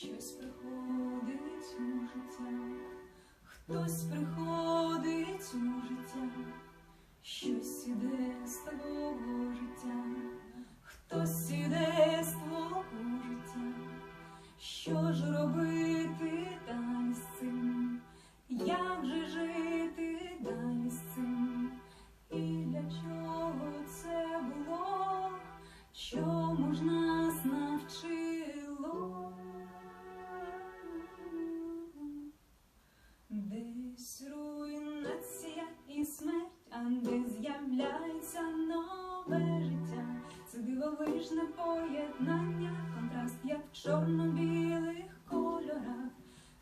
Щось приходить у життя, хтось приходить у життя, щось іде з твого життя, хтось іде з твого життя. Що ж робити далі з цим? Як же жити далі з цим? І для чого це було? Чому ж поєднання, контраст, як в чорно-білих кольорах,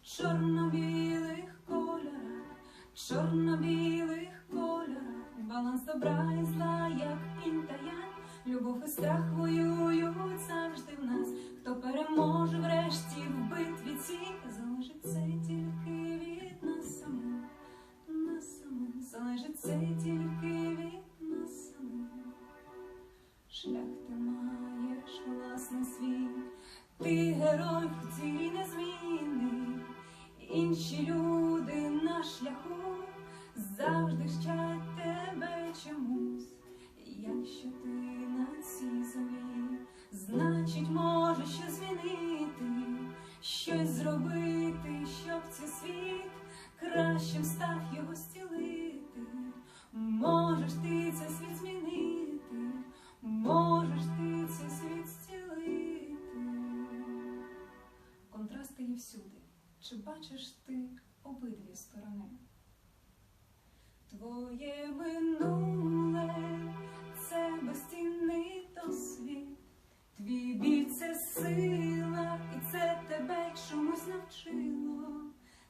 чорно-білих кольорах, чорно-білих кольорах, баланс добра і зла, як інь та янь. Любов і страх воюють завжди в нас. Хто переможе врешті в битві цій, залежить це тільки від нас самих, нас самих, залежить це тільки від нас самих. Шлях ти маєш власний свій, ти герой в цій незмінний. Інші люди на шляху завжди вчать тебе чомусь. Якщо ти на цій землі, значить може що змінити, щось зробити, щоб цей світ кращим став його стілити. Можеш ти цей Контрасти є всюди. Чи бачиш ти обидві сторони? Твоє минуле це безцінний досвід, твій біль це сила, і це тебе чомусь навчило.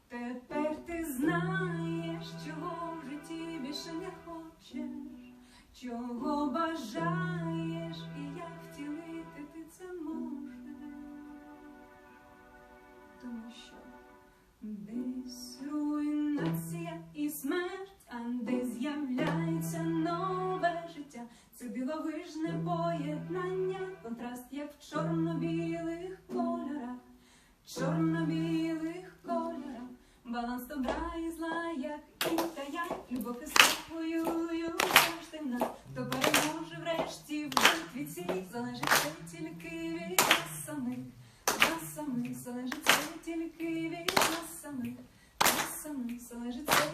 Тепер ти знаєш, чого в житті більше не хочеш, чого бажаєш, руйнація і смерть, а де з'являється нове життя. Це дивовижне поєднання, контраст, як в чорно-білих кольорах, чорно-білих кольорах, баланс добра і зла, як і та я, любов і воюють завжди нас. Хто переможе врешті в битві цій, залежить тільки від нас самих. Нас самих залежить тільки від нас самих, самих